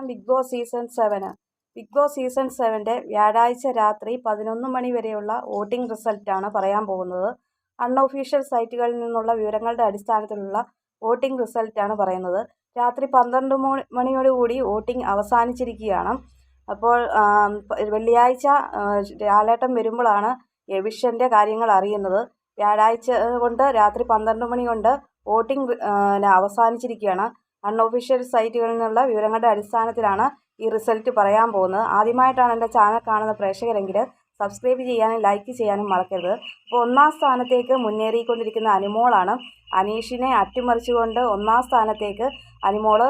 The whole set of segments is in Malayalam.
നമസ്കാരം ബിഗ് ബോസ് സീസൺ സെവന് ബിഗ് ബോസ് സീസൺ സെവന്റെ വ്യാഴാഴ്ച രാത്രി പതിനൊന്ന് മണി വരെയുള്ള വോട്ടിംഗ് റിസൾട്ടാണ് പറയാൻ പോകുന്നത്. അൺഒഫീഷ്യൽ സൈറ്റുകളിൽ നിന്നുള്ള വിവരങ്ങളുടെ അടിസ്ഥാനത്തിലുള്ള വോട്ടിംഗ് റിസൾട്ടാണ് പറയുന്നത്. രാത്രി പന്ത്രണ്ട് മണി മണിയോടുകൂടി വോട്ടിംഗ് അവസാനിച്ചിരിക്കുകയാണ്. അപ്പോൾ വെള്ളിയാഴ്ച രാലേട്ടം വരുമ്പോഴാണ് എവിഷന്റെ കാര്യങ്ങൾ അറിയുന്നത്. വ്യാഴാഴ്ച കൊണ്ട് രാത്രി പന്ത്രണ്ട് മണി കൊണ്ട് വോട്ടിംഗ് അവസാനിച്ചിരിക്കുകയാണ്. അൺഒഫീഷ്യൽ സൈറ്റുകളിൽ നിന്നുള്ള വിവരങ്ങളുടെ അടിസ്ഥാനത്തിലാണ് ഈ റിസൾട്ട് പറയാൻ പോകുന്നത്. ആദ്യമായിട്ടാണ് എന്റെ ചാനൽ കാണുന്ന പ്രേക്ഷകരെങ്കിൽ സബ്സ്ക്രൈബ് ചെയ്യാനും ലൈക്ക് ചെയ്യാനും മറക്കരുത്. അപ്പോൾ ഒന്നാം സ്ഥാനത്തേക്ക് മുന്നേറിക്കൊണ്ടിരിക്കുന്ന അനിമോളാണ് അനീഷിനെ അട്ടിമറിച്ചുകൊണ്ട് ഒന്നാം സ്ഥാനത്തേക്ക് അനിമോൾ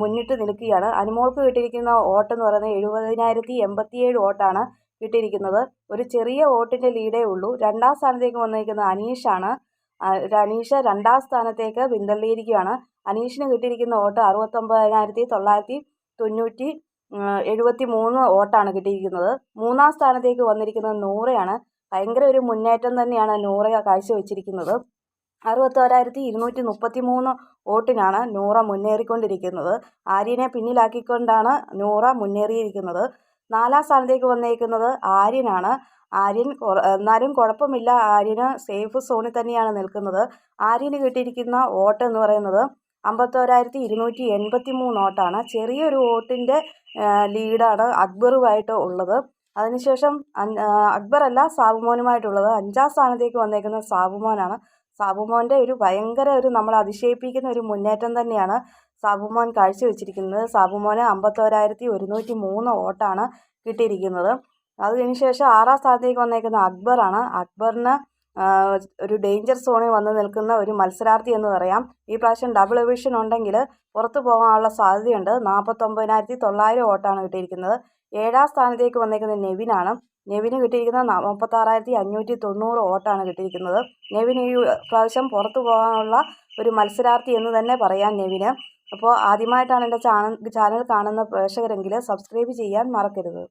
മുന്നിട്ട് നിൽക്കുകയാണ്. അനിമോൾക്ക് കിട്ടിയിരിക്കുന്ന എന്ന് പറയുന്നത് എഴുപതിനായിരത്തി എൺപത്തിയേഴ് വോട്ടാണ് കിട്ടിയിരിക്കുന്നത്. ഒരു ചെറിയ വോട്ടിന്റെ ലീഡേ ഉള്ളൂ. രണ്ടാം സ്ഥാനത്തേക്ക് വന്നിരിക്കുന്നത് അനീഷാണ് അനീഷ് രണ്ടാം സ്ഥാനത്തേക്ക് പിന്തള്ളിയിരിക്കുകയാണ്. അനീഷിന് കിട്ടിയിരിക്കുന്ന വോട്ട് അറുപത്തൊമ്പതിനായിരത്തി തൊള്ളായിരത്തി തൊണ്ണൂറ്റി എഴുപത്തി മൂന്ന് വോട്ടാണ് കിട്ടിയിരിക്കുന്നത്. മൂന്നാം സ്ഥാനത്തേക്ക് വന്നിരിക്കുന്നത് നൂറയാണ്. ഭയങ്കര ഒരു മുന്നേറ്റം തന്നെയാണ് നൂറ കാഴ്ചവെച്ചിരിക്കുന്നത്. അറുപത്തോരായിരത്തി ഇരുന്നൂറ്റി മുപ്പത്തി മൂന്ന് വോട്ടിനാണ് നൂറ മുന്നേറിക്കൊണ്ടിരിക്കുന്നത്. ആര്യനെ പിന്നിലാക്കിക്കൊണ്ടാണ് നൂറ മുന്നേറിയിരിക്കുന്നത്. നാലാം സ്ഥാനത്തേക്ക് വന്നേക്കുന്നത് ആര്യനാണ്. ആര്യൻ എന്നാലും കുഴപ്പമില്ല. ആര്യന് സേഫ് സോണിൽ തന്നെയാണ് നിൽക്കുന്നത്. ആര്യന് കിട്ടിയിരിക്കുന്ന വോട്ട് എന്ന് പറയുന്നത് അമ്പത്തോരായിരത്തി ഇരുന്നൂറ്റി എൺപത്തി മൂന്ന് വോട്ടാണ്. ചെറിയൊരു വോട്ടിന്റെ ലീഡാണ് അക്ബറുമായിട്ട് ഉള്ളത്. അതിനുശേഷം അക്ബറല്ല സാബുമോനുമായിട്ടുള്ളത്. അഞ്ചാം സ്ഥാനത്തേക്ക് വന്നേക്കുന്ന സാബുമോനാണ്. സാബുമോന്റെ ഒരു ഭയങ്കര ഒരു നമ്മൾ അതിശയിപ്പിക്കുന്ന ഒരു മുന്നേറ്റം തന്നെയാണ് സാബുമോൻ കാഴ്ചവെച്ചിരിക്കുന്നത്. സാബുമോന് അമ്പത്തോരായിരത്തി ഒരുന്നൂറ്റി മൂന്ന് വോട്ടാണ് കിട്ടിയിരിക്കുന്നത്. അതിന് ശേഷം ആറാം സ്ഥാനത്തേക്ക് വന്നേക്കുന്ന അക്ബറാണ്. അക്ബറിന് ഒരു ഡേഞ്ചർ സോണിൽ വന്ന് നിൽക്കുന്ന ഒരു മത്സരാർത്ഥി എന്ന് പറയാം. ഈ പ്രാവശ്യം ഡബിൾ എവിഷൻ ഉണ്ടെങ്കിൽ പുറത്തു പോകാനുള്ള സാധ്യതയുണ്ട്. നാൽപ്പത്തൊമ്പതിനായിരത്തി തൊള്ളായിരം വോട്ടാണ് കിട്ടിയിരിക്കുന്നത്. ഏഴാം സ്ഥാനത്തേക്ക് വന്നേക്കുന്ന നെവിനാണ്. നെവിന് കിട്ടിയിരിക്കുന്നത് മുപ്പത്താറായിരത്തി അഞ്ഞൂറ്റി തൊണ്ണൂറ് വോട്ടാണ് കിട്ടിയിരിക്കുന്നത്. നെവിൻ ഈ പ്രാവശ്യം പുറത്തു പോകാനുള്ള ഒരു മത്സരാർത്ഥി എന്ന് തന്നെ പറയാം നെവിന്. അപ്പോൾ ആദ്യമായിട്ടാണ് എന്റെ ചാനൽ ചാനൽ കാണുന്ന പ്രേക്ഷകരെങ്കിൽ സബ്സ്ക്രൈബ് ചെയ്യാൻ മറക്കരുത്.